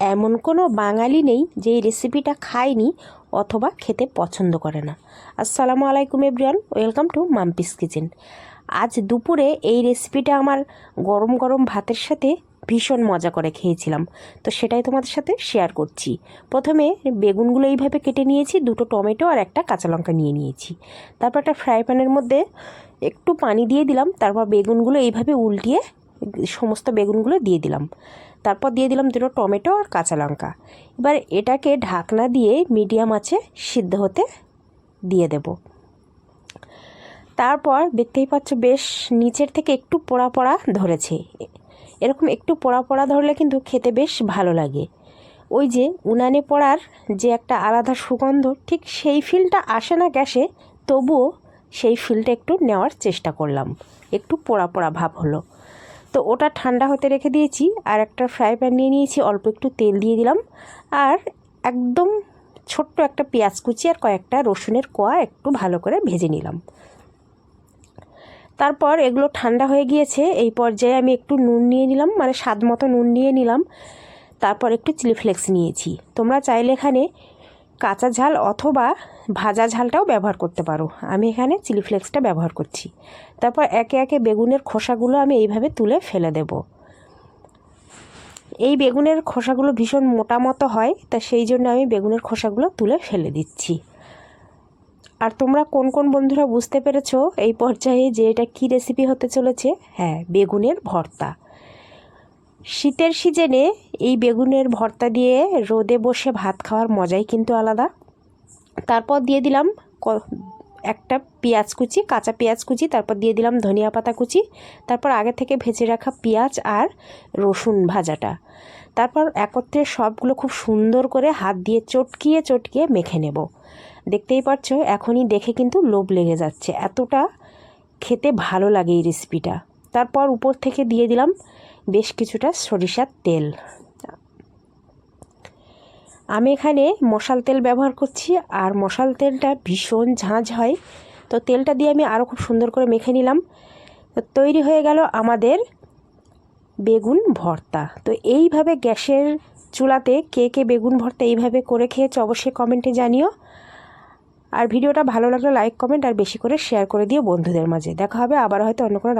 এমন কোনো বাঙালি নেই যে এই রেসিপিটা খায়নি অথবা খেতে পছন্দ করে না। আসসালামু আলাইকুম everyone welcome to Mampi's kitchen আজ দুপুরে এই রেসিপিটা আমার গরম গরম ভাতের সাথে ভীষণ মজা করে খেয়েছিলাম। তো সেটাই তোমাদের সাথে শেয়ার করছি। প্রথমে বেগুনগুলো এইভাবে কেটে নিয়েছি, দুটো টমেটো আর একটা কাঁচা লঙ্কা নিয়ে নিয়েছি। তারপর একটা ফ্রাই প্যানের মধ্যে একটু পানি দিয়ে দিলাম, তারপর বেগুনগুলো এইভাবে উল্টিয়ে সমস্ত বেগুনগুলো দিয়ে দিলাম। তারপর দিয়ে দিলাম দুটো টমেটো আর কাঁচা লঙ্কা। এবার এটাকে ঢাকনা দিয়ে মিডিয়াম আছে সিদ্ধ হতে দিয়ে দেব। তারপর দেখতেই পাচ্ছ বেশ নিচের থেকে একটু পোড়া পোড়া ধরেছে। এরকম একটু পোড়া পোড়া ধরলে কিন্তু খেতে বেশ ভালো লাগে। ওই যে উনানে পড়ার যে একটা আলাদা সুগন্ধ, ঠিক সেই ফিলটা আসে না গ্যাসে, তবুও সেই ফিলটা একটু নেওয়ার চেষ্টা করলাম। একটু পোড়া পোড়া ভাব হলো। তো ওটা ঠান্ডা হতে রেখে দিয়েছি আর একটা ফ্রাই প্যান নিয়ে নিয়েছি, অল্প একটু তেল দিয়ে দিলাম। আর একদম ছোট্ট একটা পেঁয়াজ কুচি আর কয়েকটা রসুনের কোয়া একটু ভালো করে ভেজে নিলাম। তারপর এগুলো ঠান্ডা হয়ে গিয়েছে, এই পর্যায়ে আমি একটু নুন নিয়ে নিলাম মানে স্বাদ মতো নুন নিয়ে নিলাম। তারপর একটু চিলি ফ্লেক্স নিয়েছি। তোমরা চাইলে এখানে কাঁচা ঝাল অথবা ভাজা ঝালটাও ব্যবহার করতে পারো। আমি এখানে চিলি ফ্লেক্সটা ব্যবহার করছি। তারপর একে একে বেগুনের খোসাগুলো আমি এইভাবে তুলে ফেলে দেব। এই বেগুনের খোসাগুলো ভীষণ মোটা মতো হয়, তা সেই জন্য আমি বেগুনের খোসাগুলো তুলে ফেলে দিচ্ছি। আর তোমরা কোন কোন বন্ধুরা বুঝতে পেরেছ এই পর্যায়ে যে এটা কী রেসিপি হতে চলেছে? হ্যাঁ বেগুনের ভর্তা। শীতের সিজনে এই বেগুনের ভর্তা দিয়ে রোদে বসে ভাত খাওয়ার মজাই কিন্তু আলাদা। তারপর দিয়ে দিলাম একটা পেঁয়াজ কুচি, কাঁচা পেঁয়াজ কুচি, তারপর দিয়ে দিলাম ধনিয়া পাতা কুচি, তারপর আগে থেকে ভেজে রাখা পেঁয়াজ আর রসুন ভাজাটা। তারপর একত্রে সবগুলো খুব সুন্দর করে হাত দিয়ে চটকিয়ে চটকিয়ে মেখে নেব। দেখতেই পাচ্ছ এখনই দেখে কিন্তু লোভ লেগে যাচ্ছে। এতটা খেতে ভালো লাগে এই রেসিপিটা তারপর উপর থেকে দিয়ে দিলাম বেশ কিছুটা সরিষার তেল। আমি এখানে মশাল তেল ব্যবহার করছি আর মশাল তেলটা ভীষণ ঝাঁঝ হয়। তো তেলটা দিয়ে আমি আরও খুব সুন্দর করে মেখে নিলাম। তৈরি হয়ে গেল আমাদের বেগুন ভর্তা। তো এইভাবে গ্যাসের চুলাতে কে কে বেগুন ভর্তা এইভাবে করে খেয়েছে অবশ্যই কমেন্টে জানিও। আর ভিডিওটা ভালো লাগলে লাইক, কমেন্ট আর বেশি করে শেয়ার করে দিও বন্ধুদের মাঝে। দেখা হবে আবার হয়তো অন্য কোনো